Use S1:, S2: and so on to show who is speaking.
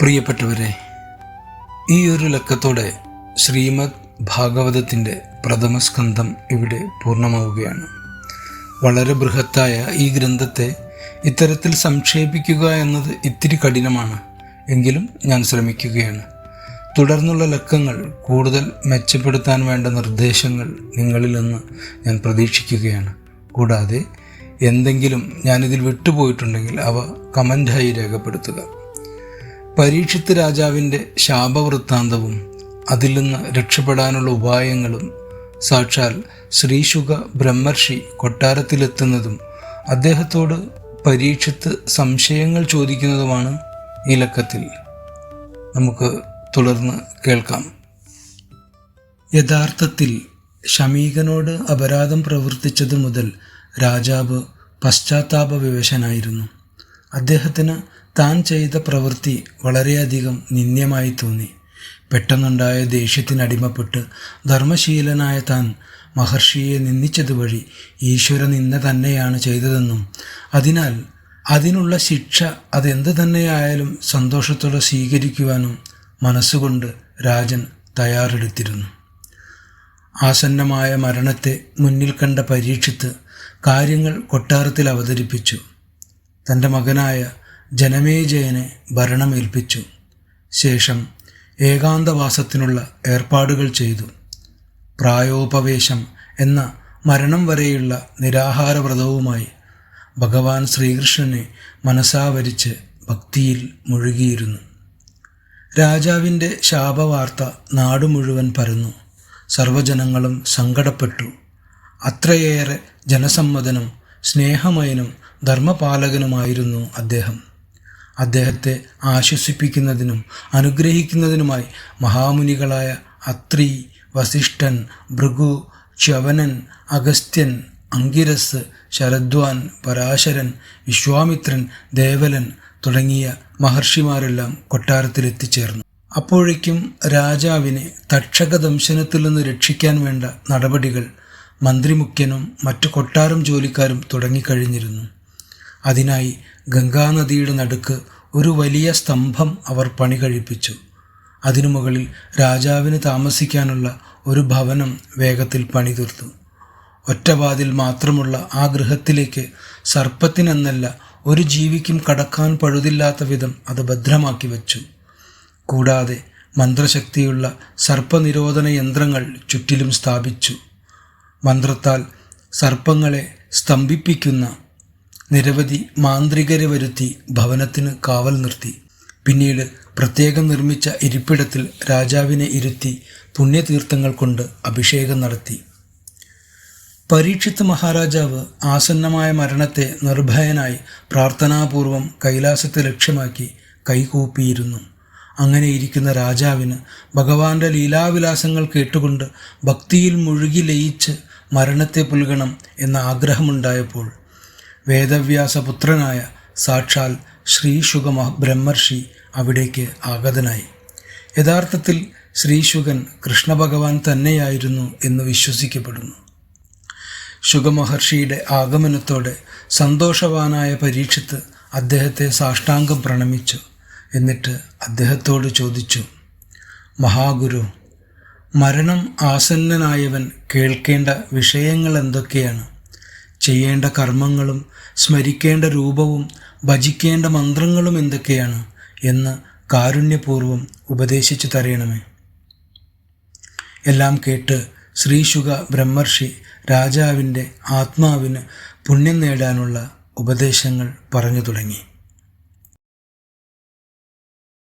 S1: പ്രിയപ്പെട്ടവരെ ഈ ഒരു ലക്കത്തോടെ ശ്രീമദ് ഭാഗവതത്തിന്റെ പ്രഥമ സ്കന്ധം ഇവിടെ പൂർണമാവുകയാണ്. വളരെ ബൃഹത്തായ ഈ ഗ്രന്ഥത്തെ ഇത്തരത്തിൽ സംക്ഷേപിക്കുക എന്നത് ഇത്തിരി കഠിനമാണ് എങ്കിലും ഞാൻ ശ്രമിക്കുകയാണ്. തുടർന്നുള്ള ലക്കങ്ങൾ കൂടുതൽ മെച്ചപ്പെടുത്താൻ വേണ്ട നിർദ്ദേശങ്ങൾ നിങ്ങളിൽ നിന്ന് ഞാൻ പ്രതീക്ഷിക്കുകയാണ്. കൂടാതെ എന്തെങ്കിലും ഞാനിതിൽ വിട്ടുപോയിട്ടുണ്ടെങ്കിൽ അവ കമന്റായി രേഖപ്പെടുത്തുക. പരീക്ഷിത്ത് രാജാവിന്റെ ശാപവൃത്താന്തവും അതിൽ നിന്ന് രക്ഷപ്പെടാനുള്ള ഉപായങ്ങളും സാക്ഷാൽ ശ്രീശുഖ ബ്രഹ്മർഷി കൊട്ടാരത്തിലെത്തുന്നതും അദ്ദേഹത്തോട് പരീക്ഷിത്ത് സംശയങ്ങൾ ചോദിക്കുന്നതുമാണ് ഈ ലക്കത്തിൽ. നമുക്ക് തുടർന്ന് കേൾക്കാം. യഥാർത്ഥത്തിൽ ഷമീകനോട് അപരാധം പ്രവർത്തിച്ചതു മുതൽ രാജാവ് പശ്ചാത്താപ വിവശനായിരുന്നു. അദ്ദേഹത്തിന് താൻ ചെയ്ത പ്രവൃത്തി വളരെയധികം നിന്ദ്യമായി തോന്നി. പെട്ടെന്നുണ്ടായ ദേഷ്യത്തിനടിമപ്പെട്ട് ധർമ്മശീലനായ താൻ മഹർഷിയെ നിന്ദിച്ചതുവഴി ഈശ്വര നിന്ന തന്നെയാണ് ചെയ്തതെന്നും അതിനാൽ അതിനുള്ള ശിക്ഷ അതെന്ത് തന്നെയായാലും സന്തോഷത്തോടെ സ്വീകരിക്കുവാനും മനസ്സുകൊണ്ട് രാജൻ തയ്യാറെടുത്തിരുന്നു. ആസന്നമായ മരണത്തെ മുന്നിൽ കണ്ട പരീക്ഷിത്ത് കാര്യങ്ങൾ കൊട്ടാരത്തിൽ അവതരിപ്പിച്ചു. തന്റെ മകനായ ജനമേജയനെ ഭരണമേൽപ്പിച്ചു. ശേഷം ഏകാന്തവാസത്തിനുള്ള ഏർപ്പാടുകൾ ചെയ്തു. പ്രായോപവേശം എന്ന മരണം വരെയുള്ള നിരാഹാരവ്രതവുമായി ഭഗവാൻ ശ്രീകൃഷ്ണനെ മനസാവരിച്ച് ഭക്തിയിൽ മുഴുകിയിരുന്നു. രാജാവിന്റെ ശാപവാർത്ത നാടു മുഴുവൻ പരന്നു. സർവജനങ്ങളും സങ്കടപ്പെട്ടു. അത്രയേറെ ജനസമ്മതനും സ്നേഹമയനും ധർമ്മപാലകനുമായിരുന്നു അദ്ദേഹം. അദ്ദേഹത്തെ ആശ്വസിപ്പിക്കുന്നതിനും അനുഗ്രഹിക്കുന്നതിനുമായി മഹാമുനികളായ അത്രി വസിഷ്ഠൻ ഭൃഗു ച്യവനൻ അഗസ്ത്യൻ അങ്കിരസ് ശരദ്വാൻ പരാശരൻ വിശ്വാമിത്രൻ ദേവലൻ തുടങ്ങിയ മഹർഷിമാരെല്ലാം കൊട്ടാരത്തിലെത്തിച്ചേർന്നു. അപ്പോഴേക്കും രാജാവിനെ തക്ഷക ദംശനത്തിൽ നിന്ന് രക്ഷിക്കാൻ വേണ്ട നടപടികൾ മന്ത്രിമുഖ്യനും മറ്റു കൊട്ടാരം ജോലിക്കാരും തുടങ്ങിക്കഴിഞ്ഞിരുന്നു. അതിനായി ഗംഗാനദിയുടെ നടുക്ക് ഒരു വലിയ സ്തംഭം അവർ പണി കഴിപ്പിച്ചു അതിനു മുകളിൽ രാജാവിന് താമസിക്കാനുള്ള ഒരു ഭവനം വേഗത്തിൽ പണി തീർത്തു ഒറ്റവാതിൽ മാത്രമുള്ള ആ ഗൃഹത്തിലേക്ക് സർപ്പത്തിനെന്നല്ല ഒരു ജീവിക്കും കടക്കാൻ പഴുതില്ലാത്ത വിധം അത് ഭദ്രമാക്കി വച്ചു. കൂടാതെ മന്ത്രശക്തിയുള്ള സർപ്പനിരോധന യന്ത്രങ്ങൾ ചുറ്റിലും സ്ഥാപിച്ചു. മന്ത്രത്താൽ സർപ്പങ്ങളെ സ്തംഭിപ്പിക്കുന്ന നിരവധി മാന്ത്രികരെ വരുത്തി ഭവനത്തിന് കാവൽ നിർത്തി. പിന്നീട് പ്രത്യേകം നിർമ്മിച്ച ഇരിപ്പിടത്തിൽ രാജാവിനെ ഇരുത്തി പുണ്യതീർത്ഥങ്ങൾ കൊണ്ട് അഭിഷേകം നടത്തി. പരീക്ഷിത്ത് മഹാരാജാവ് ആസന്നമായ മരണത്തെ നിർഭയനായി പ്രാർത്ഥനാപൂർവം കൈലാസത്തെ ലക്ഷ്യമാക്കി കൈകൂപ്പിയിരുന്നു. അങ്ങനെ ഇരിക്കുന്ന രാജാവിന് ഭഗവാന്റെ ലീലാവിലാസങ്ങൾ കേട്ടുകൊണ്ട് ഭക്തിയിൽ മുഴുകി ലയിച്ച് മരണത്തെ പുൽകണം എന്ന ആഗ്രഹമുണ്ടായപ്പോൾ വേദവ്യാസപുത്രനായ സാക്ഷാൽ ശ്രീശുഖ ബ്രഹ്മർഷി അവിടേക്ക് ആഗതനായി. യഥാർത്ഥത്തിൽ ശ്രീശുഖൻ കൃഷ്ണഭഗവാൻ തന്നെയായിരുന്നു എന്ന് വിശ്വസിക്കപ്പെടുന്നു. ശുഗമഹർഷിയുടെ ആഗമനത്തോടെ സന്തോഷവാനായ പരീക്ഷത്ത് അദ്ദേഹത്തെ സാഷ്ടാംഗം പ്രണമിച്ചു എന്നിട്ട് അദ്ദേഹത്തോട് ചോദിച്ചു മഹാഗുരു മരണം ആസന്നനായവൻ കേൾക്കേണ്ട വിഷയങ്ങൾ എന്തൊക്കെയാണ് ചെയ്യേണ്ട കർമ്മങ്ങളും സ്മരിക്കേണ്ട രൂപവും ഭജിക്കേണ്ട മന്ത്രങ്ങളും എന്തൊക്കെയാണ് എന്ന് കാരുണ്യപൂർവം ഉപദേശിച്ചു തരയണമേ എല്ലാം കേട്ട് ശ്രീശുക ബ്രഹ്മർഷി രാജാവിന്റെ ആത്മാവിന് പുണ്യം നേടാനുള്ള ഉപദേശങ്ങൾ പറഞ്ഞു തുടങ്ങി.